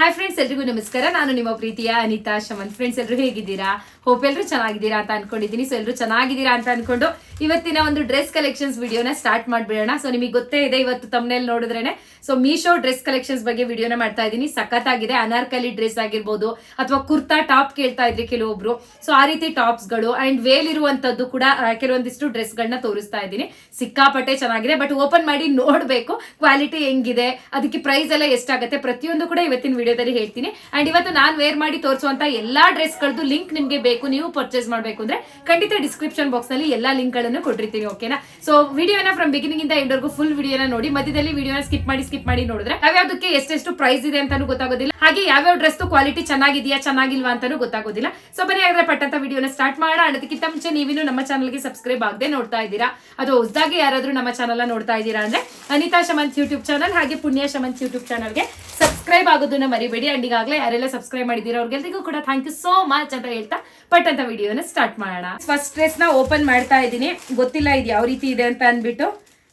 Hi friends ಎಲ್ರಿಗೂ ನಮಸ್ಕಾರ. ನಾನು ನಿಮ್ಮ ಪ್ರೀತಿಯ ಅನಿತಾ ಶಮನ್. ಫ್ರೆಂಡ್ಸ್ ಎಲ್ಲರೂ ಹೇಗಿದ್ದೀರಾ? ಹೋಪ್ ಎಲ್ಲರೂ ಚೆನ್ನಾಗಿದ್ದೀರಾ ಅಂತ ಅನ್ಕೊಂಡಿದ್ದೀನಿ. ಸೊ ಎಲ್ಲರೂ ಚೆನ್ನಾಗಿದ್ದೀರಾ ಅಂತ ಅನ್ಕೊಂಡು ಇವತ್ತಿನ ಒಂದು ಡ್ರೆಸ್ ಕಲೆಕ್ಷನ್ಸ್ ವಿಡಿಯೋನ ಸ್ಟಾರ್ಟ್ ಮಾಡ್ಬಿಡೋಣ. ಸೊ ನಿಮಗೆ ಗೊತ್ತೇ ಇದೆ, ಇವತ್ತು ತಮ್ಮನೇಲಿ ನೋಡಿದ್ರೇನೆ. ಸೊ ಮೀಶೋ ಡ್ರೆಸ್ ಕಲೆಕ್ಷನ್ಸ್ ಬಗ್ಗೆ ವಿಡಿಯೋನ ಮಾಡ್ತಾ ಇದ್ದೀನಿ. ಸಖತ್ತಾಗಿದೆ, ಅನಾರ್ಕಲಿ ಡ್ರೆಸ್ ಆಗಿರ್ಬೋದು ಅಥವಾ ಕುರ್ತಾ ಟಾಪ್ ಕೇಳ್ತಾ ಇದ್ರಿ ಕೆಲವೊಬ್ರು. ಸೊ ಆ ರೀತಿ ಟಾಪ್ಸ್ಗಳು ಅಂಡ್ ವೇಲ್ ಇರುವಂತದ್ದು ಕೂಡ ಕೆಲವೊಂದಿಷ್ಟು ಡ್ರೆಸ್ಗಳನ್ನ ತೋರಿಸ್ತಾ ಇದ್ದೀನಿ. ಸಿಕ್ಕಾಪಟ್ಟೆ ಚೆನ್ನಾಗಿದೆ ಬಟ್ ಓಪನ್ ಮಾಡಿ ನೋಡಬೇಕು. ಕ್ವಾಲಿಟಿ ಹೆಂಗಿದೆ, ಅದಕ್ಕೆ ಪ್ರೈಸ್ ಎಲ್ಲ ಎಷ್ಟಾಗುತ್ತೆ ಪ್ರತಿಯೊಂದು ಕೂಡ ಇವತ್ತಿನ ವಿಡಿಯೋದಲ್ಲಿ ಹೇಳ್ತೀನಿ. ಅಂಡ್ ಇವತ್ತು ನಾನು ವೇರ್ ಮಾಡಿ ತೋರಿಸುವಂತ ಎಲ್ಲಾ ಡ್ರೆಸ್ಗಳದ್ದು ಲಿಂಕ್ ನಿಮಗೆ ಬೇಕು, ನೀವು ಪರ್ಚೇಸ್ ಮಾಡಬೇಕು ಅಂದ್ರೆ ಖಂಡಿತ ಡಿಸ್ಕ್ರಿಪ್ಷನ್ ಬಾಕ್ಸ್ನಲ್ಲಿ ಎಲ್ಲಾ ಲಿಂಕ್ಗಳನ್ನು ಕೊಟ್ಟಿರ್ತೀನಿ ಓಕೆನಾ ಸೊ ವಿಡಿಯೋನ ಫ್ರಮ್ ಬಿಗಿನಿಂಗ್ ಇಂದ ಎಂಡ್ವರೆಗೂ ಫುಲ್ ವಿಡಿಯೋನ ನೋಡಿ, ಮಧ್ಯದಲ್ಲಿ ವಿಡಿಯೋನ ಸ್ಕಿಪ್ ಮಾಡಿ ಸ್ಕಿಪ್ ಮಾಡಿ ನೋಡಿದ್ರೆ ಯಾವ್ಯಾವ್ದಕ್ಕೆ ಎಷ್ಟೆಷ್ಟು ಪ್ರೈಸ್ ಇದೆ ಅಂತಾನು ಗೊತ್ತಾಗೋದಿಲ್ಲ. ಹಾಗೆ ಯಾವ್ಯಾವ ಡ್ರೆಸ್ ಕ್ವಾಲಿಟಿ ಚೆನ್ನಾಗಿದೆಯಾ, ಚೆನ್ನಾಗಿಲ್ವಾ ಅಂತಾನು ಗೊತ್ತಾಗೋದಿಲ್ಲ. ಸೊ ಬನ್ನಿ ಹಾಗಾದ್ರೆ ಪಟ್ಟಂತ ವಿಡಿಯೋನ ಸ್ಟಾರ್ಟ್ ಮಾಡೋಣ. ಅದಕ್ಕಿಂತ ಮುಂಚೆ ನೀವಿನ್ನು ನಮ್ಮ ಚಾನಲ್ಗೆ ಸಬ್ಸ್ಕ್ರೈಬ್ ಆಗದೆ ನೋಡ್ತಾ ಇದ್ದೀರಾ? ಅದು ಹೊಸದಾಗಿ ಯಾರಾದ್ರೂ ನಮ್ಮ ಚಾನಲ್ ನೋಡ್ತಾ ಇದ್ದೀರಾ ಅಂದ್ರೆ ಅನಿತಾ ಶಮಂತ್ ಯೂಟ್ಯೂಬ್ ಚಾನಲ್ ಹಾಗೆ ಪುಣ್ಯ ಶಮಂತ್ ಯೂಟ್ಯೂಬ್ ಚಾನಲ್ಗೆ ಸಬ್ಸ್ಕ್ರೈಬ್ ಆಗೋದನ್ನ ಮರಿಬೇಡಿ. ಅಂಡ್ ಈಗಾಗಲೇ ಯಾರೆಲ್ಲ ಸಬ್ಸ್ಕ್ರೈಬ್ ಮಾಡಿದ್ದೀರಾ ಅವ್ರಿಗೆಲ್ರಿಗೂ ಕೂಡ ಥ್ಯಾಂಕ್ ಯು ಸೋ ಮಚ್ ಅಂತ ಹೇಳ್ತಾ ಪಟ್ ಅಂತ ವಿಡಿಯೋನ ಸ್ಟಾರ್ಟ್ ಮಾಡೋಣ. ಫಸ್ಟ್ ಡ್ರೆಸ್ನ ಓಪನ್ ಮಾಡ್ತಾ ಇದ್ದೀನಿ. ಗೊತ್ತಿಲ್ಲ ಇದು ಯಾವ ರೀತಿ ಇದೆ ಅಂತ ಅಂದ್ಬಿಟ್ಟು.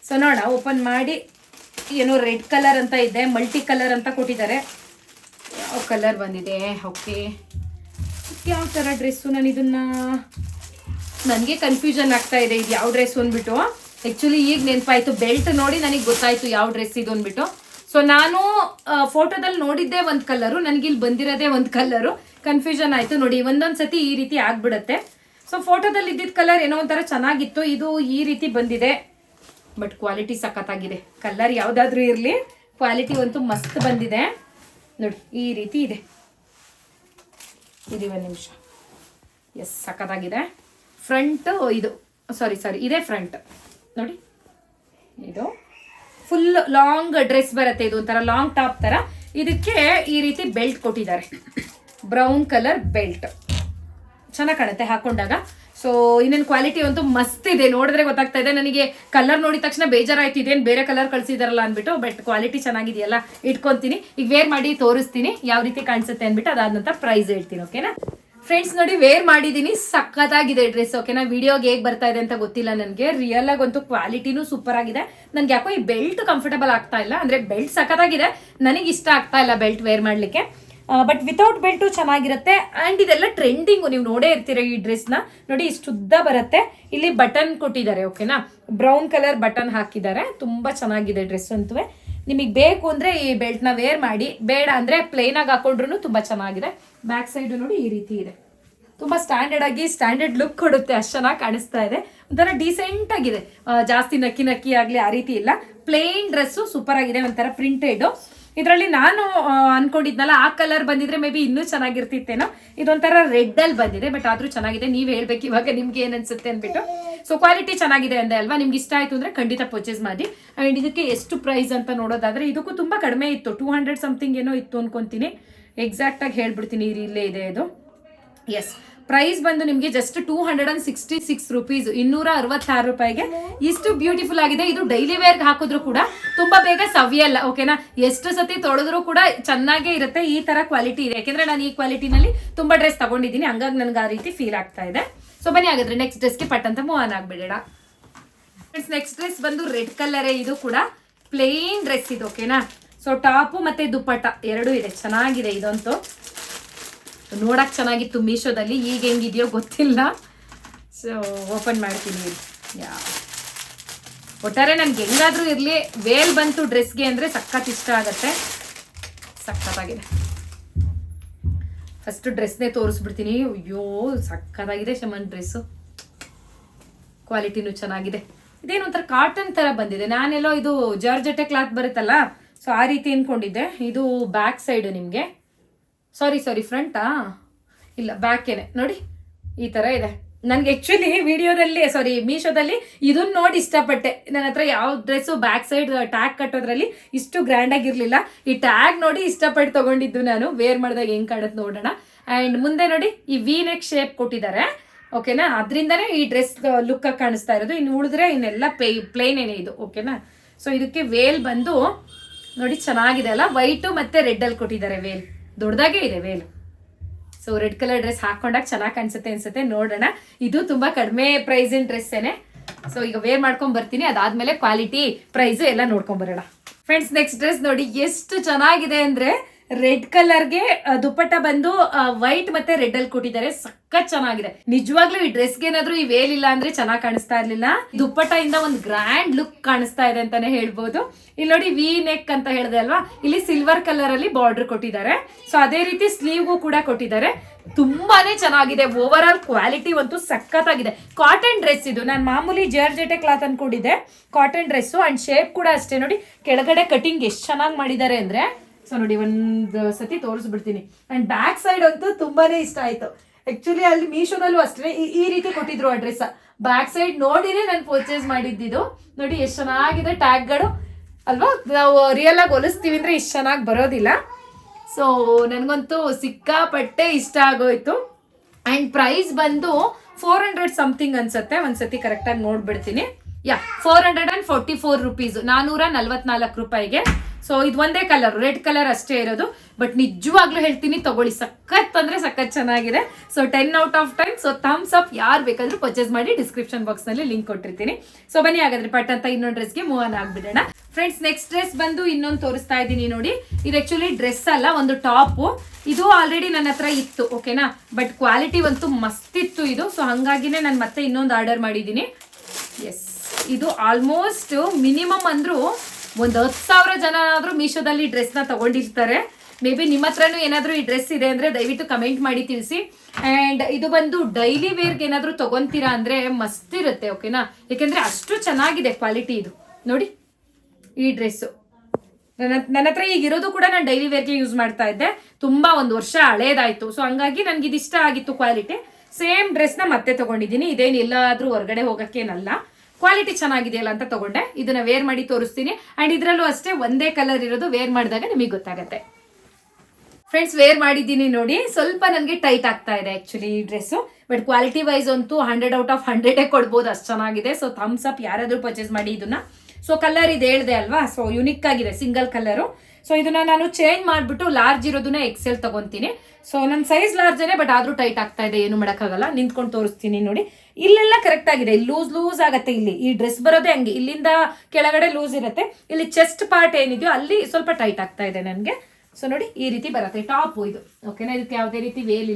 ಸೊ ನೋಡ ಓಪನ್ ಮಾಡಿ ಏನೋ ರೆಡ್ ಕಲರ್ ಅಂತ ಇದೆ ಮಲ್ಟಿ ಕಲರ್ ಅಂತ ಕೊಟ್ಟಿದ್ದಾರೆ. ಯಾವ ಕಲರ್ ಬಂದಿದೆ? ಓಕೆ ಯಾವ ಥರ ಡ್ರೆಸ್ಸು ನಾನು ಇದನ್ನ? ನನಗೆ ಕನ್ಫ್ಯೂಷನ್ ಆಗ್ತಾ ಇದೆ. ಇದು ಯಾವ ಡ್ರೆಸ್ ಅಂದ್ಬಿಟ್ಟು. ಆ್ಯಕ್ಚುಲಿ ಈಗ ನೆನಪಾಯ್ತು. ಬೆಲ್ಟ್ ನೋಡಿ ನನಗೆ ಗೊತ್ತಾಯ್ತು ಯಾವ ಡ್ರೆಸ್ ಇದು ಅಂದ್ಬಿಟ್ಟು. ಸೊ ನಾನು ಫೋಟೋದಲ್ಲಿ ನೋಡಿದ್ದೆ ಒಂದು ಕಲರು ನನಗೆ ಇಲ್ಲಿ ಬಂದಿರೋದೇ ಒಂದು ಕಲರು ಕನ್ಫ್ಯೂಷನ್ ಆಯಿತು ನೋಡಿ, ಒಂದೊಂದು ಸತಿ ಈ ರೀತಿ ಆಗಿಬಿಡುತ್ತೆ. ಸೊ ಫೋಟೋದಲ್ಲಿ ಇದ್ದಿದ್ದ ಕಲರ್ ಏನೋ ಒಂಥರ ಚೆನ್ನಾಗಿತ್ತು, ಇದು ಈ ರೀತಿ ಬಂದಿದೆ. ಬಟ್ ಕ್ವಾಲಿಟಿ ಸಖತ್ತಾಗಿದೆ. ಕಲರ್ ಯಾವುದಾದ್ರೂ ಇರಲಿ ಕ್ವಾಲಿಟಿ ಅಂತೂ ಮಸ್ತ್ ಬಂದಿದೆ. ನೋಡಿ, ಈ ರೀತಿ ಇದೆ. ಇದು ಒಂದು ನಿಮಿಷ. ಎಸ್ ಸಖತ್ತಾಗಿದೆ. ಫ್ರಂಟ್ ಇದು ಸಾರಿ ಸಾರಿ ಇದೇ ಫ್ರಂಟ್ ನೋಡಿ, ಇದು. ಫುಲ್ ಲಾಂಗ್ ಡ್ರೆಸ್ ಬರುತ್ತೆ ಇದು ಒಂಥರ ಲಾಂಗ್ ಟಾಪ್ ತರ. ಇದಕ್ಕೆ ಈ ರೀತಿ ಬೆಲ್ಟ್ ಕೊಟ್ಟಿದ್ದಾರೆ. ಬ್ರೌನ್ ಕಲರ್ ಬೆಲ್ಟ್ ಚೆನ್ನಾಗಿ ಕಾಣುತ್ತೆ ಹಾಕೊಂಡಾಗ. ಸೊ ಇನ್ನೇನು ಕ್ವಾಲಿಟಿ ಅಂತೂ ಮಸ್ತ್ ಇದೆ. ನೋಡಿದ್ರೆ ಗೊತ್ತಾಗ್ತಾ ಇದೆ. ನನಗೆ ಕಲರ್ ನೋಡಿದ ತಕ್ಷಣ ಬೇಜಾರಾಯ್ತು. ಇದೇನು ಬೇರೆ ಕಲರ್ ಕಳ್ಸಿದಾರಲ್ಲ ಅಂದ್ಬಿಟ್ಟು ಬಟ್ ಕ್ವಾಲಿಟಿ ಚೆನ್ನಾಗಿದೆಯಲ್ಲ, ಇಟ್ಕೊಂತೀನಿ. ಈಗ ವೇರ್ ಮಾಡಿ ತೋರಿಸ್ತೀನಿ. ಯಾವ ರೀತಿ ಕಾಣಿಸುತ್ತೆ ಅಂದ್ಬಿಟ್ಟು ಅದಾದ ಪ್ರೈಸ್ ಹೇಳ್ತೀನಿ ಓಕೆನಾ ಫ್ರೆಂಡ್ಸ್ ನೋಡಿ ವೇರ್ ಮಾಡಿದ್ದೀನಿ ಸಖತ್ತಾಗಿದೆ ಡ್ರೆಸ್ ಓಕೆನಾ ವಿಡಿಯೋಗೆ ಹೇಗೆ ಬರ್ತಾ ಇದೆ ಅಂತ ಗೊತ್ತಿಲ್ಲ ನನಗೆ. ರಿಯಲ್ ಆಗಂತೂ ಕ್ವಾಲಿಟಿನೂ ಸೂಪರ್ ಆಗಿದೆ. ನನಗೆ ಯಾಕೋ ಈ ಬೆಲ್ಟ್ ಕಂಫರ್ಟಬಲ್ ಆಗ್ತಾ ಇಲ್ಲ. ಅಂದ್ರೆ ಬೆಲ್ಟ್ ಸಖತ್ತಾಗಿದೆ. ನನಗೆ ಇಷ್ಟ ಆಗ್ತಾ ಇಲ್ಲ ಬೆಲ್ಟ್ ವೇರ್ ಮಾಡ್ಲಿಕ್ಕೆ. ಬಟ್ ವಿತೌಟ್ ಬೆಲ್ಟು ಚೆನ್ನಾಗಿರುತ್ತೆ. ಆ್ಯಂಡ್ ಇದೆಲ್ಲ ಟ್ರೆಂಡಿಂಗು ನೀವು ನೋಡೇ ಇರ್ತೀರ ಈ ಡ್ರೆಸ್ನ ನೋಡಿ, ಇಷ್ಟು ಉದ್ದ ಬರುತ್ತೆ. ಇಲ್ಲಿ ಬಟನ್ ಕೊಟ್ಟಿದ್ದಾರೆ ಓಕೆನಾ ಬ್ರೌನ್ ಕಲರ್ ಬಟನ್ ಹಾಕಿದ್ದಾರೆ. ತುಂಬ ಚೆನ್ನಾಗಿದೆ ಡ್ರೆಸ್ ಅಂತೂ ನಿಮಗೆ ಬೇಕು ಅಂದರೆ ಈ ಬೆಲ್ಟ್ನ ವೇರ್ ಮಾಡಿ. ಬೇಡ ಅಂದರೆ ಪ್ಲೇನಾಗಿ ಹಾಕೊಂಡ್ರು ತುಂಬ ಚೆನ್ನಾಗಿದೆ. ಬ್ಯಾಕ್ ಸೈಡು ನೋಡಿ ಈ ರೀತಿ ಇದೆ. ತುಂಬ ಸ್ಟ್ಯಾಂಡರ್ಡ್ ಆಗಿ ಸ್ಟ್ಯಾಂಡರ್ಡ್ ಲುಕ್ ಕೊಡುತ್ತೆ, ಅಷ್ಟು ಚೆನ್ನಾಗಿ ಕಾಣಿಸ್ತಾ ಇದೆ. ಒಂಥರ ಡೀಸೆಂಟ್ ಆಗಿದೆ. ಜಾಸ್ತಿ ನಕ್ಕಿ ನಕ್ಕಿ ಆಗಲಿ ಆ ರೀತಿ ಇಲ್ಲ. ಪ್ಲೇನ್ ಡ್ರೆಸ್ಸು ಸೂಪರ್ ಆಗಿದೆ, ಒಂಥರ ಪ್ರಿಂಟೆಡ್ ಇದರಲ್ಲಿ ನಾನು ಅನ್ಕೊಂಡಿದ್ನಲ್ಲ, ಆ ಕಲರ್ ಬಂದಿದ್ರೆ ಮೇ ಬಿ ಇನ್ನೂ ಚೆನ್ನಾಗಿರ್ತಿತ್ತೇನೋ? ಇದೊಂಥರ ರೆಡ್ ಅಲ್ಲಿ ಬಂದಿದೆ ಬಟ್ ಆದ್ರೂ ಚೆನ್ನಾಗಿದೆ. ನೀವು ಹೇಳ್ಬೇಕು, ಇವಾಗ ನಿಮ್ಗೆ ಏನ್ ಅನ್ಸುತ್ತೆ ಅಂದ್ಬಿಟ್ಟು. ಸೊ ಕ್ವಾಲಿಟಿ ಚೆನ್ನಾಗಿದೆ ಅಂದೆ ಅಲ್ವಾ? ನಿಮ್ಗೆ ಇಷ್ಟ ಆಯ್ತು ಅಂದ್ರೆ ಖಂಡಿತ ಪರ್ಚೇಸ್ ಮಾಡಿ. ಅಂಡ್ ಇದಕ್ಕೆ ಎಷ್ಟು ಪ್ರೈಸ್ ಅಂತ ನೋಡೋದಾದ್ರೆ, ಇದಕ್ಕೂ ತುಂಬಾ ಕಡಿಮೆ ಇತ್ತು. ಟೂ ಹಂಡ್ರೆಡ್ ಸಮಥಿಂಗ್ ಏನೋ ಇತ್ತು ಅನ್ಕೊಂತೀನಿ. ಎಕ್ಸಾಕ್ಟ್ ಆಗಿ ಹೇಳ್ಬಿಡ್ತೀನಿ, ಇಲ್ಲೇ ಇದೆ ಇದು. ಎಸ್ ಪ್ರೈಸ್ ಬಂದು ನಿಮಗೆ just two hundred and sixty six rupees ಇನ್ನೂರ ಅರವತ್ತಾರು ರೂಪಾಯಿಗೆ ಇಷ್ಟು ಬ್ಯೂಟಿಫುಲ್ ಆಗಿದೆ. ಇದು ಡೈಲಿ ವೇರ್ ಹಾಕಿದ್ರು ಕೂಡ ತುಂಬಾ ಬೇಗ ಸವಿಯಲ್ಲ ಓಕೆನಾ ಎಷ್ಟು ಸತಿ ತೊಳೆದ್ರು ಕೂಡ ಚೆನ್ನಾಗೇ ಇರುತ್ತೆ. ಈ ತರ ಕ್ವಾಲಿಟಿ ಇದೆ. ಯಾಕೆಂದ್ರೆ ನಾನು ಈ ಕ್ವಾಲಿಟಿನಲ್ಲಿ ತುಂಬಾ ಡ್ರೆಸ್ ತಗೊಂಡಿದ್ದೀನಿ. ಹಂಗಾಗಿ ನನಗೆ ಆ ರೀತಿ ಫೀಲ್ ಆಗ್ತಾ ಇದೆ. ಸೊ ಬನ್ನಿ ಹಾಗಾದ್ರೆ ನೆಕ್ಸ್ಟ್ ಡ್ರೆಸ್ಗೆ ಪಟ್ಟಂತ ಮೂವ್ ಆನ್ ಆಗ್ಬಿಡೋಣ. ನೆಕ್ಸ್ಟ್ ಡ್ರೆಸ್ ಬಂದು ರೆಡ್ ಕಲರೇ ಇದು ಕೂಡ ಪ್ಲೇನ್ ಡ್ರೆಸ್ ಇದು ಓಕೆನಾ ಸೊ ಟಾಪು ಮತ್ತೆ ದುಪ್ಪಟ್ಟ ಎರಡೂ ಇದೆ. ಚೆನ್ನಾಗಿದೆ ಇದಂತೂ ನೋಡಕ್ ಚೆನ್ನಾಗಿತ್ತು ಮೀಶೋದಲ್ಲಿ, ಈಗ ಹೆಂಗಿದೆಯೋ ಗೊತ್ತಿಲ್ಲ. ಸೊ ಓಪನ್ ಮಾಡ್ತೀನಿ. ಯಾ. ಒಟ್ಟಾರೆ ನನ್ಗೆ ಹೆಂಗಾದ್ರೂ ಇರಲಿ, ವೇಲ್ ಬಂತು ಡ್ರೆಸ್ಗೆ ಅಂದರೆ ಸಖತ್ ಇಷ್ಟ ಆಗತ್ತೆ. ಸಖತ್ತಾಗಿದೆ. ಫಸ್ಟ್ ಡ್ರೆಸ್ನೇ ತೋರಿಸ್ಬಿಡ್ತೀನಿ. ಅಯ್ಯೋ ಸಕ್ಕತ್ತಾಗಿದೆ ಶಮನ್ ಡ್ರೆಸ್ಸು ಕ್ವಾಲಿಟಿನೂ ಚೆನ್ನಾಗಿದೆ. ಇದೇನು ಒಂಥರ ಕಾಟನ್ ಥರ ಬಂದಿದೆ. ನಾನೆಲ್ಲೋ ಇದು ಜಾರ್ಜೆಟೆ ಕ್ಲಾತ್ ಬರುತ್ತಲ್ಲ ಸೊ ಆ ರೀತಿ ಅನ್ಕೊಂಡಿದ್ದೆ. ಇದು ಬ್ಯಾಕ್ ಸೈಡ್ ನಿಮಗೆ. ಸಾರಿ ಸಾರಿ ಫ್ರಂಟಾ ಇಲ್ಲ ಬ್ಯಾಕೇನೆ ನೋಡಿ, ಈ ಥರ ಇದೆ. ನನಗೆ ಆ್ಯಕ್ಚುಲಿ ವಿಡಿಯೋದಲ್ಲಿ ಸಾರಿ ಮೀಶೋದಲ್ಲಿ ಇದನ್ನ ನೋಡಿ ಇಷ್ಟಪಟ್ಟೆ. ನನ್ನ ಹತ್ರ ಯಾವ ಡ್ರೆಸ್ಸು ಬ್ಯಾಕ್ ಸೈಡ್ ಟ್ಯಾಗ್ ಕಟ್ಟೋದ್ರಲ್ಲಿ ಇಷ್ಟು ಗ್ರ್ಯಾಂಡ್ ಆಗಿರಲಿಲ್ಲ. ಈ ಟ್ಯಾಗ್ ನೋಡಿ ಇಷ್ಟಪಟ್ಟು ತೊಗೊಂಡಿದ್ದು ನಾನು. ವೇರ್ ಮಾಡಿದಾಗ ಹೆಂಗೆ ಕಾಣುತ್ತೆ ನೋಡೋಣ. ಆ್ಯಂಡ್ ಮುಂದೆ ನೋಡಿ, ಈ ವಿ ನೆಕ್ ಶೇಪ್ ಕೊಟ್ಟಿದ್ದಾರೆ ಓಕೆನಾ ಅದರಿಂದನೇ ಈ ಡ್ರೆಸ್ ಲುಕ್ ಕಾಣಿಸ್ತಾ ಇರೋದು. ಇನ್ನು ಉಳಿದ್ರೆ ಇನ್ನೆಲ್ಲ ಪೇ ಪ್ಲೇನ್ ಏನೇ ಇದು. ಓಕೆನಾ ಸೊ ಇದಕ್ಕೆ ವೇಲ್ ಬಂದು ನೋಡಿ ಚೆನ್ನಾಗಿದೆ ಅಲ್ಲ? ವೈಟು ಮತ್ತೆ ರೆಡ್ ಅಲ್ಲಿ ಕೊಟ್ಟಿದ್ದಾರೆ ವೇಲ್ ದೊಡ್ಡದಾಗೆ ಇದೆ veil so red colour dress ಹಾಕೊಂಡಾಗ ಚೆನ್ನಾಗಿ ಕಾಣಿಸುತ್ತೆ ಅನ್ಸುತ್ತೆ, ನೋಡೋಣ. ಇದು ತುಂಬಾ ಕಡಿಮೆ ಪ್ರೈಸಿನ ಡ್ರೆಸ್ ಏನೆ. ಸೊ ಈಗ ವೇರ್ ಮಾಡ್ಕೊಂಡ್ ಬರ್ತೀನಿ, ಅದಾದ್ಮೇಲೆ ಕ್ವಾಲಿಟಿ ಪ್ರೈಸ್ ಎಲ್ಲ ನೋಡ್ಕೊಂಡ್ ಬರೋಣ. ಫ್ರೆಂಡ್ಸ್ ನೆಕ್ಸ್ಟ್ ಡ್ರೆಸ್ ನೋಡಿ, ಎಷ್ಟು ಚೆನ್ನಾಗಿದೆ ಅಂದ್ರೆ ರೆಡ್ ಕಲರ್ಗೆ ದುಪ್ಪಟ್ಟ ಬಂದು ವೈಟ್ ಮತ್ತೆ ರೆಡ್ ಅಲ್ಲಿ ಕೊಟ್ಟಿದ್ದಾರೆ. ಸಖತ್ ಚೆನ್ನಾಗಿದೆ. ನಿಜವಾಗ್ಲೂ ಈ ಡ್ರೆಸ್ಗೆ ಏನಾದ್ರೂ ಈ ವೇಲ್ ಇಲ್ಲ ಅಂದ್ರೆ ಚೆನ್ನಾಗಿ ಕಾಣಿಸ್ತಾ ಇರ್ಲಿಲ್ಲ. ದುಪ್ಪಟ್ಟ ಇಂದ ಒಂದು ಗ್ರ್ಯಾಂಡ್ ಲುಕ್ ಕಾಣಿಸ್ತಾ ಇದೆ ಅಂತಾನೆ ಹೇಳ್ಬೋದು. ಇಲ್ಲಿ ನೋಡಿ ವಿ ನೆಕ್ ಅಂತ ಹೇಳಿದೆ ಅಲ್ವಾ? ಇಲ್ಲಿ ಸಿಲ್ವರ್ ಕಲರ್ ಅಲ್ಲಿ ಬಾರ್ಡರ್ ಕೊಟ್ಟಿದ್ದಾರೆ. ಸೊ ಅದೇ ರೀತಿ ಸ್ಲೀವ್ಗೂ ಕೂಡ ಕೊಟ್ಟಿದ್ದಾರೆ. ತುಂಬಾನೇ ಚೆನ್ನಾಗಿದೆ. ಓವರ್ ಆಲ್ ಕ್ವಾಲಿಟಿ ಅಂತೂ ಸಖತ್ತಾಗಿದೆ. ಕಾಟನ್ ಡ್ರೆಸ್ ಇದು. ನಾನು ಮಾಮೂಲಿ ಜರ್ಜೆಟೆ ಕ್ಲಾತ್ ಅನ್ಕೊಂಡಿದ್ದೆ. ಕಾಟನ್ ಡ್ರೆಸ್ಸು ಅಂಡ್ ಶೇಪ್ ಕೂಡ ಅಷ್ಟೇ. ನೋಡಿ, ಕೆಳಗಡೆ ಕಟಿಂಗ್ ಎಷ್ಟು ಚೆನ್ನಾಗಿ ಮಾಡಿದ್ದಾರೆ ಅಂದ್ರೆ ಸೊ ನೋಡಿ, ಒಂದು ಸತಿ ತೋರಿಸ್ಬಿಡ್ತೀನಿ. ಅಂಡ್ ಬ್ಯಾಕ್ ಸೈಡ್ ಅಂತೂ ತುಂಬಾನೇ ಇಷ್ಟ ಆಯ್ತು. ಆ್ಯಕ್ಚುಲಿ ಅಲ್ಲಿ ಮೀಶೋನಲ್ಲೂ ಅಷ್ಟೇ. ಈ- ರೀತಿ ಕೊಟ್ಟಿದ್ರು ಆ ಬ್ಯಾಕ್ ಸೈಡ್ ನೋಡಿನೇ ನಾನು ಪರ್ಚೇಸ್ ಮಾಡಿದ್ದಿದ್ದು ನೋಡಿ, ಎಷ್ಟು ಚೆನ್ನಾಗಿದೆ ಟ್ಯಾಗ್ಗಳು ಅಲ್ವಾ? ನಾವು ರಿಯಲ್ ಆಗಿ ಹೊಲಿಸ್ತೀವಿ ಅಂದ್ರೆ ಇಷ್ಟು ಚೆನ್ನಾಗಿ ಬರೋದಿಲ್ಲ. ಸೊ ನನಗಂತೂ ಸಿಕ್ಕಾಪಟ್ಟೆ ಇಷ್ಟ ಆಗೋಯ್ತು. ಆ್ಯಂಡ್ ಪ್ರೈಸ್ ಬಂದು ಫೋರ್ ಹಂಡ್ರೆಡ್ ಸಮಥಿಂಗ್ ಅನ್ಸುತ್ತೆ. ಒಂದ್ಸತಿ ಕರೆಕ್ಟಾಗಿ ನೋಡ್ಬಿಡ್ತೀನಿ. Yeah four hundred and forty four rupees ನಾನೂರ ನಲ್ವತ್ನಾಲ್ಕು ರೂಪಾಯಿಗೆ. ಸೊ ಇದು ಒಂದೇ ಕಲರ್ ರೆಡ್ ಕಲರ್ ಅಷ್ಟೇ ಇರೋದು. ಬಟ್ ನಿಜವಾಗ್ಲೂ ಹೇಳ್ತೀನಿ, ತಗೊಳ್ಳಿ. ಸಖತ್ ಅಂದ್ರೆ ಸಖತ್ ಚೆನ್ನಾಗಿದೆ. So ten out of ten so thumbs up ಯಾರು ಬೇಕಾದ್ರೂ ಪರ್ಚೇಸ್ ಮಾಡಿ ಡಿಸ್ಕ್ರಿಪ್ಷನ್ ಬಾಕ್ಸ್ನಲ್ಲಿ ಲಿಂಕ್ ಕೊಟ್ಟಿರ್ತೀನಿ. ಸೊ ಬನ್ನಿ ಹಾಗಾದ್ರೆ ಪಟ್ ಅಂತ ಇನ್ನೊಂದು ಡ್ರೆಸ್ಗೆ ಮೂವ್ ಆನ್ ಆಗ್ಬಿಡೋಣ. ಫ್ರೆಂಡ್ಸ್ ನೆಕ್ಸ್ಟ್ ಡ್ರೆಸ್ ಬಂದು ಇನ್ನೊಂದು ತೋರಿಸ್ತಾ ಇದ್ದೀನಿ ನೋಡಿ. ಇದು ಆಕ್ಚುಲಿ ಡ್ರೆಸ್ ಅಲ್ಲ, ಒಂದು ಟಾಪು ಇದು ಆಲ್ರೆಡಿ ನನ್ನ ಹತ್ರ ಇತ್ತು ಓಕೆನಾ ಬಟ್ ಕ್ವಾಲಿಟಿ ಅಂತೂ ಮಸ್ತ್ ಇತ್ತು ಇದು. ಸೊ ಹಂಗಾಗಿನೇ ನಾನು ಮತ್ತೆ ಇನ್ನೊಂದು ಆರ್ಡರ್ ಮಾಡಿದ್ದೀನಿ. ಎಸ್ ಇದು ಆಲ್ಮೋಸ್ಟ್ ಮಿನಿಮಮ್ ಅಂದ್ರೂ ಒಂದು ಹತ್ತು ಸಾವಿರ ಜನ ಮೀಶೋದಲ್ಲಿ ಡ್ರೆಸ್ನ ತಗೊಂಡಿರ್ತಾರೆ. ಮೇ ಬಿ ನಿಮ್ಮ ಹತ್ರನೂ ಏನಾದರೂ ಈ ಡ್ರೆಸ್ ಇದೆ ಅಂದರೆ ದಯವಿಟ್ಟು ಕಮೆಂಟ್ ಮಾಡಿ ತಿಳಿಸಿ. ಆ್ಯಂಡ್ ಇದು ಬಂದು ಡೈಲಿ ವೇರ್ಗೆ ಏನಾದರೂ ತಗೊಂತೀರಾ ಅಂದರೆ ಮಸ್ತ್ ಇರುತ್ತೆ ಓಕೆನಾ ಏಕೆಂದರೆ ಅಷ್ಟು ಚೆನ್ನಾಗಿದೆ ಕ್ವಾಲಿಟಿ ಇದು. ನೋಡಿ, ಈ ಡ್ರೆಸ್ಸು ನನ್ನ ನನ್ನ ಹತ್ರ ಈಗ ಇರೋದು ಕೂಡ ನಾನು ಡೈಲಿ ವೇರ್ಗೆ ಯೂಸ್ ಮಾಡ್ತಾ ಇದ್ದೆ. ತುಂಬಾ ಒಂದು ವರ್ಷ ಹಳೇದಾಯಿತು. ಸೊ ಹಂಗಾಗಿ ನನಗೆ ಇದಿಷ್ಟ ಆಗಿತ್ತು ಕ್ವಾಲಿಟಿ ಸೇಮ್ ಡ್ರೆಸ್ನ ಮತ್ತೆ ತಗೊಂಡಿದ್ದೀನಿ. ಇದೇನು ಎಲ್ಲಾದರೂ ಹೊರಗಡೆ ಹೋಗಕ್ಕೇನಲ್ಲ. ಕ್ವಾಲಿಟಿ ಚೆನ್ನಾಗಿದೆಯಲ್ಲ ಅಂತ ತಗೊಂಡೆ. ಇದನ್ನ ವೇರ್ ಮಾಡಿ ತೋರಿಸ್ತೀನಿ. ಅಂಡ್ ಇದರಲ್ಲೂ ಅಷ್ಟೇ ಒಂದೇ ಕಲರ್ ಇರೋದು ವೇರ್ ಮಾಡಿದಾಗ ನಿಮಗೆ ಗೊತ್ತಾಗತ್ತೆ. ಫ್ರೆಂಡ್ಸ್ ವೇರ್ ಮಾಡಿದ್ದೀನಿ ನೋಡಿ. ಸ್ವಲ್ಪ ನನಗೆ ಟೈಟ್ ಆಗ್ತಾ ಇದೆ ಆ್ಯಕ್ಚುಲಿ ಈ ಡ್ರೆಸ್ಸು ಬಟ್ ಕ್ವಾಲಿಟಿ ವೈಸ್ ಅಂತೂ ಹಂಡ್ರೆಡ್ ಔಟ್ ಆಫ್ ಹಂಡ್ರೆಡೇ ಕೊಡ್ಬೋದು. ಅಷ್ಟು ಚೆನ್ನಾಗಿದೆ. ಸೊ ಥಮ್ಸ್ ಅಪ್ ಯಾರಾದರೂ ಪರ್ಚೇಸ್ ಮಾಡಿ ಇದನ್ನ. ಸೊ ಕಲರ್ ಇದು ಹೇಳಿದೆ ಅಲ್ವಾ? ಸೊ ಯುನಿಕ್ ಆಗಿದೆ ಸಿಂಗಲ್ ಕಲರು ಸೊ ಇದನ್ನ ನಾನು ಚೇಂಜ್ ಮಾಡಿಬಿಟ್ಟು ಲಾರ್ಜ್ ಇರೋದನ್ನ ಎಕ್ಸೆಲ್ ತಗೊಂತೀನಿ. ಸೊ ನನ್ನ ಸೈಜ್ ಲಾರ್ಜನೇ ಬಟ್ ಆದರೂ ಟೈಟ್ ಆಗ್ತಾ ಇದೆ, ಏನು ಮಾಡೋಕ್ಕಾಗಲ್ಲ. ನಿಂತ್ಕೊಂಡು ತೋರಿಸ್ತೀನಿ ನೋಡಿ. ಇಲ್ಲೆಲ್ಲ ಕರೆಕ್ಟ್ ಆಗಿದೆ. ಲೂಸ್ ಲೂಸ್ ಆಗುತ್ತೆ ಇಲ್ಲಿ. ಈ ಡ್ರೆಸ್ ಬರೋದೇ ಹಂಗೆ. ಇಲ್ಲಿಂದ ಕೆಳಗಡೆ ಲೂಸ್ ಇರುತ್ತೆ. ಇಲ್ಲಿ ಚೆಸ್ಟ್ ಪಾರ್ಟ್ ಏನಿದೆಯೋ, ಅಲ್ಲಿ ಸ್ವಲ್ಪ ಟೈಟ್ ಆಗ್ತಾ ಇದೆ ನನಗೆ. ಸೊ ನೋಡಿ, ಈ ರೀತಿ ಬರುತ್ತೆ. ಟಾಪ್ ಇದು. ಓಕೆನಾ ಇದಕ್ಕೆ ಯಾವುದೇ ರೀತಿ ವೇಲ್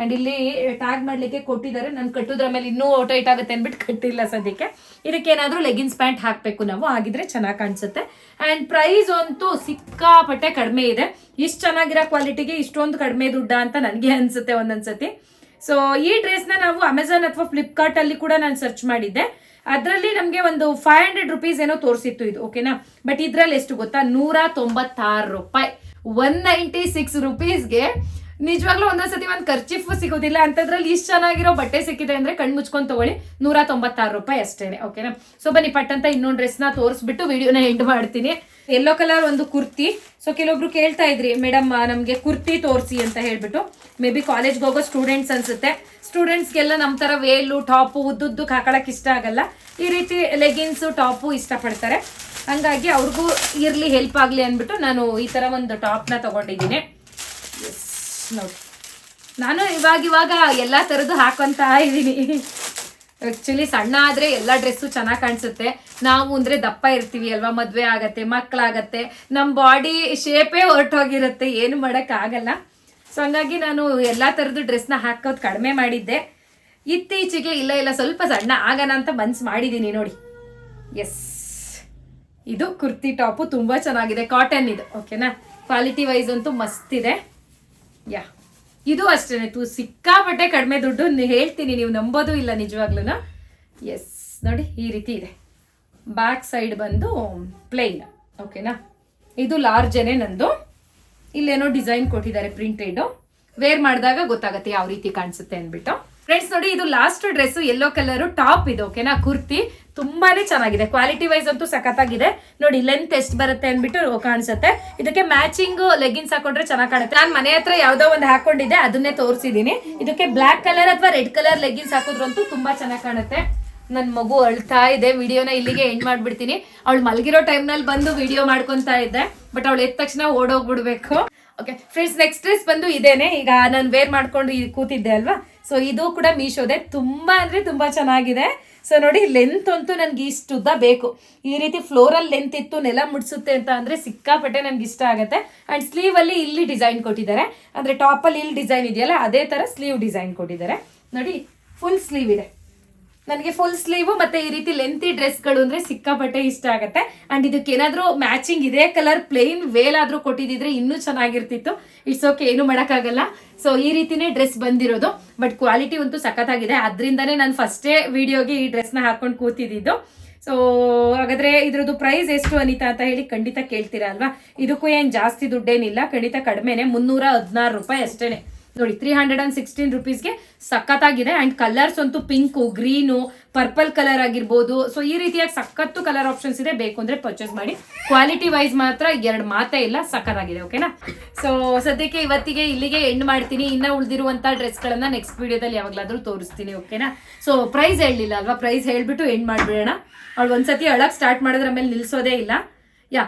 ಅಂಡ್ ಇಲ್ಲಿ ಟ್ಯಾಗ್ ಮಾಡ್ಲಿಕ್ಕೆ ಕೊಟ್ಟಿದ್ದಾರೆ. ನಾನು ಕಟ್ಟೋದ್ರ ಮೇಲೆ ಇನ್ನೂ ಟೈಟ್ ಆಗುತ್ತೆ ಅಂದ್ಬಿಟ್ಟು ಕಟ್ಟಿಲ್ಲ ಸದ್ಯಕ್ಕೆ. ಇದಕ್ಕೆ ಏನಾದರೂ ಲೆಗಿನ್ಸ್ ಪ್ಯಾಂಟ್ ಹಾಕಬೇಕು ನಾವು, ಆಗಿದ್ರೆ ಚೆನ್ನಾಗಿ ಕಾಣಿಸುತ್ತೆ. ಆ್ಯಂಡ್ ಪ್ರೈಸ್ ಅಂತೂ ಸಿಕ್ಕಾಪಟ್ಟೆ ಕಡಿಮೆ ಇದೆ. ಇಷ್ಟು ಚೆನ್ನಾಗಿರೋ ಕ್ವಾಲಿಟಿಗೆ ಇಷ್ಟೊಂದು ಕಡಿಮೆ ದುಡ್ಡ ಅಂತ ನನಗೆ ಅನಿಸುತ್ತೆ ಒಂದೊಂದ್ಸತಿ. ಸೊ ಈ ಡ್ರೆಸ್ನ ನಾವು ಅಮೆಝಾನ್ ಅಥವಾ ಫ್ಲಿಪ್ಕಾರ್ಟಲ್ಲಿ ಕೂಡ ನಾನು ಸರ್ಚ್ ಮಾಡಿದ್ದೆ. ಅದರಲ್ಲಿ ನಮಗೆ ಒಂದು ಫೈವ್ ಹಂಡ್ರೆಡ್ ರುಪೀಸ್ ಏನೋ ತೋರಿಸಿತ್ತು ಇದು ಓಕೆನಾ ಬಟ್ ಇದರಲ್ಲಿ ಎಷ್ಟು ಗೊತ್ತಾ? ನೂರ ತೊಂಬತ್ತಾರು ರೂಪಾಯಿ. ಒನ್ ನೈಂಟಿ ಸಿಕ್ಸ್ ರುಪೀಸ್ಗೆ ನಿಜವಾಗ್ಲೂ ಒಂದೊಂದ್ಸತಿ ಒಂದು ಖರ್ಚಿಫು ಸಿಗೋದಿಲ್ಲ. ಅಂತದ್ರಲ್ಲಿ ಇಷ್ಟು ಚೆನ್ನಾಗಿರೋ ಬಟ್ಟೆ ಸಿಕ್ಕಿದೆ ಅಂದ್ರೆ ಕಣ್ಣು ಮುಚ್ಕೊಂಡು ತಗೊಳ್ಳಿ. ನೂರ ತೊಂಬತ್ತಾರು ರೂಪಾಯಿ ಅಷ್ಟೇ ಓಕೆನಾ ಸೊ ಬನ್ನಿ, ಪಟ್ಟಂತ ಇನ್ನೊಂದು ಡ್ರೆಸ್ನ ತೋರಿಸ್ಬಿಟ್ಟು ವಿಡಿಯೋನ ಎಂಡ್ ಮಾಡ್ತೀನಿ. ಯೆಲ್ಲೋ ಕಲರ್ ಒಂದು ಕುರ್ತಿ. ಸೊ ಕೆಲವೊಬ್ರು ಕೇಳ್ತಾ ಇದ್ರಿ, ಮೇಡಮ್ ನಮಗೆ ಕುರ್ತಿ ತೋರಿಸಿ ಅಂತ ಹೇಳ್ಬಿಟ್ಟು. ಮೇ ಬಿ ಕಾಲೇಜ್ಗೆ ಹೋಗೋ ಸ್ಟೂಡೆಂಟ್ಸ್ ಅನ್ಸುತ್ತೆ. ಸ್ಟೂಡೆಂಟ್ಸ್ಗೆಲ್ಲ ನಮ್ಮ ಥರ ವೇಲು, ಟಾಪು, ಉದ್ದುದ್ದು ಹಾಕೊಳಕ್ಕೆ ಇಷ್ಟ ಆಗಲ್ಲ. ಈ ರೀತಿ ಲೆಗಿನ್ಸು ಟಾಪು ಇಷ್ಟಪಡ್ತಾರೆ. ಹಂಗಾಗಿ ಅವ್ರಿಗೂ ಇರಲಿ ಹೆಲ್ಪ್ ಆಗಲಿ ಅಂದ್ಬಿಟ್ಟು ನಾನು ಈ ಥರ ಒಂದು ಟಾಪ್ನ ತಗೊಂಡಿದ್ದೀನಿ. ನೋಡಿ ನಾನು ಇವಾಗ ಇವಾಗ ಎಲ್ಲ ಥರದ್ದು ಹಾಕೊಂತ ಇದ್ದೀನಿ ಆ್ಯಕ್ಚುಲಿ ಸಣ್ಣ ಆದರೆ ಎಲ್ಲ ಡ್ರೆಸ್ಸು ಚೆನ್ನಾಗಿ ಕಾಣಿಸುತ್ತೆ. ನಾವು ಅಂದರೆ ದಪ್ಪ ಇರ್ತೀವಿ ಅಲ್ವಾ? ಮದುವೆ ಆಗತ್ತೆ ಮಕ್ಕಳಾಗತ್ತೆ ನಮ್ಮ ಬಾಡಿ ಶೇಪೇ ಹೊರಟೋಗಿರುತ್ತೆ. ಏನು ಮಾಡೋಕ್ಕಾಗಲ್ಲ ಸೊ ಹಂಗಾಗಿ ನಾನು ಎಲ್ಲ ಥರದ್ದು ಡ್ರೆಸ್ನ ಹಾಕೋದು ಕಡಿಮೆ ಮಾಡಿದ್ದೆ. ಇತ್ತೀಚೆಗೆ ಇಲ್ಲ ಇಲ್ಲ, ಸ್ವಲ್ಪ ಸಣ್ಣ ಆಗೋಣ ಅಂತ ಮನ್ಸು ಮಾಡಿದ್ದೀನಿ ನೋಡಿ. ಎಸ್ ಇದು ಕುರ್ತಿ ಟಾಪು, ತುಂಬ ಚೆನ್ನಾಗಿದೆ. ಕಾಟನ್ ಇದು ಓಕೆನಾ ಕ್ವಾಲಿಟಿ ವೈಸ್ ಅಂತೂ ಮಸ್ತ್ ಇದೆ. ಯಾ. ಇದು ಅಷ್ಟೇ ತು ಸಿಕ್ಕಾಪಟ್ಟೆ ಕಡಿಮೆ ದುಡ್ಡು ಹೇಳ್ತೀನಿ, ನೀವು ನಂಬೋದು ಇಲ್ಲ ನಿಜವಾಗ್ಲೂ ಎಸ್ ನೋಡಿ, ಈ ರೀತಿ ಇದೆ. ಬ್ಯಾಕ್ ಸೈಡ್ ಬಂದು ಪ್ಲೇನ್ ಓಕೆನಾ ಇದು ಲಾರ್ಜನೇ ನಂದು. ಇಲ್ಲೇನೋ ಡಿಸೈನ್ ಕೊಟ್ಟಿದ್ದಾರೆ ಪ್ರಿಂಟೆಡ್ ವೇರ್ ಮಾಡಿದಾಗ ಗೊತ್ತಾಗುತ್ತೆ ಯಾವ ರೀತಿ ಕಾಣಿಸುತ್ತೆ ಅಂದ್ಬಿಟ್ಟು. ಫ್ರೆಂಡ್ಸ್ ನೋಡಿ, ಇದು last dress yellow colour top ಇದು ಓಕೆನಾ ಕುರ್ತಿ. ತುಂಬಾನೇ ಚೆನ್ನಾಗಿದೆ. ಕ್ವಾಲಿಟಿ ವೈಸ್ ಅಂತೂ ಸಖತ್ತಾಗಿದೆ. ನೋಡಿ ಲೆಂತ್ ಎಷ್ಟು ಬರುತ್ತೆ ಅಂದ್ಬಿಟ್ಟು ಕಾಣಿಸುತ್ತೆ. ಇದಕ್ಕೆ ಮ್ಯಾಚಿಂಗ್ ಲೆಗಿನ್ಸ್ ಹಾಕೊಂಡ್ರೆ ಚೆನ್ನಾಗಿ ಕಾಣುತ್ತೆ. ನಾನು ಮನೆ ಹತ್ರ ಯಾವ್ದೋ ಒಂದು ಹಾಕೊಂಡಿದ್ದೆ, ಅದನ್ನೇ ತೋರಿಸಿದೀನಿ. ಇದಕ್ಕೆ ಬ್ಲಾಕ್ ಕಲರ್ ಅಥವಾ ರೆಡ್ ಕಲರ್ ಲೆಗಿನ್ಸ್ ಹಾಕೋದ್ರಂತೂ ತುಂಬಾ ಚೆನ್ನಾಗಿ ಕಾಣುತ್ತೆ. ನನ್ನ ಮಗು ಅಳ್ತಾ ಇದೆ. ವಿಡಿಯೋನ ಇಲ್ಲಿಗೆ ಎಂಡ್ ಮಾಡ್ಬಿಡ್ತೀನಿ. ಅವಳು ಮಲಗಿರೋ ಟೈಮ್ನಲ್ಲಿ ಬಂದು ವಿಡಿಯೋ ಮಾಡ್ಕೊಂತಾ ಇದ್ದೆ ಬಟ್ ಅವಳು ಎದ್ದ ತಕ್ಷಣ ಓಡೋಗ್ಬಿಡ್ಬೇಕು. ಓಕೆ ಫ್ರೆಂಡ್ಸ್ ನೆಕ್ಸ್ಟ್ ಡ್ರೆಸ್ ಬಂದು ಇದೇನೆ. ಈಗ ನಾನು ವೇರ್ ಮಾಡ್ಕೊಂಡು ಕೂತಿದ್ದೆ ಅಲ್ವಾ? ಸೊ ಇದು ಕೂಡ ಮೀಶೋದೆ ತುಂಬಾ ಅಂದ್ರೆ ತುಂಬಾ ಚೆನ್ನಾಗಿದೆ. ಸೊ ನೋಡಿ ಲೆಂತ್ ಅಂತೂ ನನಗೆ ಇಷ್ಟುದ್ದ ಬೇಕು. ಈ ರೀತಿ ಫ್ಲೋರಲ್ ಲೆಂತ್ ಇತ್ತು, ನೆಲ ಮುಡಿಸುತ್ತೆ ಅಂತ ಅಂದರೆ ಸಿಕ್ಕಾಪಟ್ಟೆ ನನಗೆ ಇಷ್ಟ ಆಗುತ್ತೆ. ಆ್ಯಂಡ್ ಸ್ಲೀವಲ್ಲಿ ಇಲ್ಲಿ ಡಿಸೈನ್ ಕೊಟ್ಟಿದ್ದಾರೆ. ಅಂದರೆ ಟಾಪಲ್ಲಿ ಇಲ್ಲಿ ಡಿಸೈನ್ ಇದೆಯಲ್ಲ, ಅದೇ ಥರ ಸ್ಲೀವ್ ಡಿಸೈನ್ ಕೊಟ್ಟಿದ್ದಾರೆ. ನೋಡಿ ಫುಲ್ ಸ್ಲೀವ್ ಇದೆ. ನನಗೆ ಫುಲ್ ಸ್ಲೀವ್ ಮತ್ತೆ ಈ ರೀತಿ ಲೆಂತಿ ಡ್ರೆಸ್ಗಳು ಅಂದ್ರೆ ಸಿಕ್ಕಾಪಟ್ಟೆ ಇಷ್ಟ ಆಗುತ್ತೆ. ಅಂಡ್ ಇದಕ್ಕೆ ಏನಾದ್ರೂ ಮ್ಯಾಚಿಂಗ್ ಇದೇ ಕಲರ್ ಪ್ಲೇನ್ ವೇಲ್ ಆದ್ರೂ ಕೊಟ್ಟಿದ್ರೆ ಇನ್ನೂ ಚೆನ್ನಾಗಿರ್ತಿತ್ತು. ಇಟ್ಸ್ ಓಕೆ ಏನು ಮಾಡೋಕ್ಕಾಗಲ್ಲ. ಸೊ ಈ ರೀತಿನೇ ಡ್ರೆಸ್ ಬಂದಿರೋದು. ಬಟ್ ಕ್ವಾಲಿಟಿ ಅಂತೂ ಸಖತ್ತಾಗಿದೆ. ಅದರಿಂದನೇ ನಾನು ಫಸ್ಟೇ ವಿಡಿಯೋಗೆ ಈ ಡ್ರೆಸ್ನ ಹಾಕೊಂಡು ಕೂತಿದ್ದು. ಸೊ ಹಾಗಾದ್ರೆ ಇದ್ರದ್ದು ಪ್ರೈಸ್ ಎಷ್ಟು ಅನಿತಾ ಅಂತ ಹೇಳಿ ಖಂಡಿತ ಕೇಳ್ತೀರಾ ಅಲ್ವಾ? ಇದಕ್ಕೂ ಏನು ಜಾಸ್ತಿ ದುಡ್ಡೇನಿಲ್ಲ. ಖಂಡಿತ ಕಡಿಮೆನೆ ಮುನ್ನೂರ ರೂಪಾಯಿ ಅಷ್ಟೇನೆ. ನೋಡಿ ತ್ರೀ ಹಂಡ್ರೆಡ್ ಅಂಡ್ ಸಿಕ್ಸ್ಟೀನ್ ರುಪೀಸ್ಗೆ ಸಖತ್ತಾಗಿದೆ. ಅಂಡ್ ಕಲರ್ಸ್ ಅಂತೂ ಪಿಂಕು ಗ್ರೀನು ಪರ್ಪಲ್ ಕಲರ್ ಆಗಿರ್ಬೋದು. ಸೊ ಈ ರೀತಿಯಾಗಿ ಸಖತ್ತು ಕಲರ್ ಆಪ್ಷನ್ಸ್ ಇದೆ. ಬೇಕು ಅಂದ್ರೆ ಪರ್ಚೇಸ್ ಮಾಡಿ. ಕ್ವಾಲಿಟಿ ವೈಸ್ ಮಾತ್ರ ಎರಡು ಮಾತೇ ಇಲ್ಲ, ಸಖತ್ತಾಗಿದೆ. ಓಕೆನಾ ಸೊ ಸದ್ಯಕ್ಕೆ ಇವತ್ತಿಗೆ ಇಲ್ಲಿಗೆ ಎಂಡ್ ಮಾಡ್ತೀನಿ. ಇನ್ನ ಉಳಿದಿರುವಂತ ಡ್ರೆಸ್ಗಳನ್ನ ನೆಕ್ಸ್ಟ್ ವಿಡಿಯೋದಲ್ಲಿ ಯಾವಾಗಲಾದರೂ ತೋರಿಸ್ತೀನಿ. ಓಕೆನಾ ಸೊ ಪ್ರೈಸ್ ಹೇಳಲಿಲ್ಲ ಅಲ್ವಾ? ಪ್ರೈಸ್ ಹೇಳ್ಬಿಟ್ಟು ಎಂಡ್ ಮಾಡ್ಬಿಡೋಣ. ಅವಳು ಒಂದ್ಸತಿ ಅಳಕ್ ಸ್ಟಾರ್ಟ್ ಮಾಡಿದ್ರೆ ಆಮೇಲೆ ನಿಲ್ಸೋದೇ ಇಲ್ಲ. ಯಾ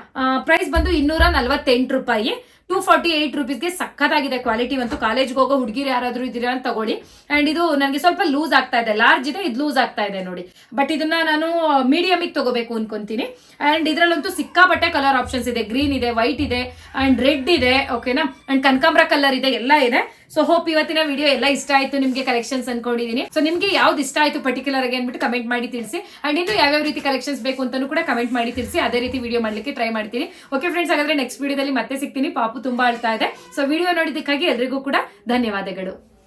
ಪ್ರೈಸ್ ಬಂದು ಇನ್ನೂರ ನಲ್ವತ್ತೆಂಟು ರೂಪಾಯಿ. ಟೂ ಫಾರ್ಟಿ ಏಯ್ಟ್ ರುಪೀಸ್ಗೆ ಸಖತ್ತಾಗಿದೆ ಕ್ವಾಲಿಟಿ ಅಂತೂ ಕಾಲೇಜ್ಗೆ ಹೋಗೋ ಹುಡುಗಿರು ಯಾರಾದರೂ ಇದ್ದೀರಾ ಅಂತ ತಗೊಳ್ಳಿ. ಆ್ಯಂಡ್ ಇದು ನನಗೆ ಸ್ವಲ್ಪ ಲೂಸ್ ಆಗ್ತಾ ಇದೆ. ಲಾರ್ಜ್ ಇದೆ, ಇದು ಲೂಸ್ ಆಗ್ತಾ ಇದೆ ನೋಡಿ. ಬಟ್ ಇದನ್ನ ನಾನು ಮೀಡಿಯಮಿಗೆ ತಗೋಬೇಕು ಅನ್ಕೊಂತೀನಿ. ಆ್ಯಂಡ್ ಇದರಲ್ಲಂತೂ ಸಿಕ್ಕಾಪಟ್ಟೆ ಕಲರ್ ಆಪ್ಷನ್ಸ್ ಇದೆ. ಗ್ರೀನ್ ಇದೆ ವೈಟ್ ಇದೆ ಆ್ಯಂಡ್ ರೆಡ್ ಇದೆ ಓಕೆನಾ ಆ್ಯಂಡ್ ಕನಕಾಂಬ್ರ ಕಲರ್ ಇದೆ, ಎಲ್ಲ ಇದೆ. ಸೊ ಹೋಪ್ ಇವತ್ತಿನ ವಿಡಿಯೋ ಎಲ್ಲ ಇಷ್ಟ ಆಯ್ತು ನಿಮಗೆ ಕಲೆಕ್ಷನ್ಸ್ ಅನ್ಕೊಂಡಿದೀನಿ. ಸೊ ನಿಮಗೆ ಯಾವ್ದು ಇಷ್ಟ ಆಯ್ತು ಪರ್ಟಿಕ್ಯುಲರ್ ಆಗಿ ಅಂದ್ಬಿಟ್ಟು ಕಮೆಂಟ್ ಮಾಡಿ ತಿಳಿಸಿ. ಅಂಡ್ ಇನ್ನು ಯಾವ್ಯಾವ ರೀತಿ ಕಲೆಕ್ಷನ್ಸ್ ಬೇಕು ಅಂತಲೂ ಕೂಡ ಕಮೆಂಟ್ ಮಾಡಿ ತಿಳಿಸಿ. ಅದೇ ರೀತಿ ವಿಡಿಯೋ ಮಾಡ್ಲಿಕ್ಕೆ ಟ್ರೈ ಮಾಡ್ತೀನಿ. ಓಕೆ ಫ್ರೆಂಡ್ಸ್ ಹಾಗಾದ್ರೆ ನೆಕ್ಸ್ಟ್ ವಿಡಿಯೋದಲ್ಲಿ ಮತ್ತೆ ಸಿಗ್ತೀನಿ. ಪಾಪು ತುಂಬಾ ಅಳ್ತಾ ಇದೆ. ಸೊ ವಿಡಿಯೋ ನೋಡಿದ್ದಕ್ಕಾಗಿ ಎಲ್ರಿಗೂ ಕೂಡ ಧನ್ಯವಾದಗಳು.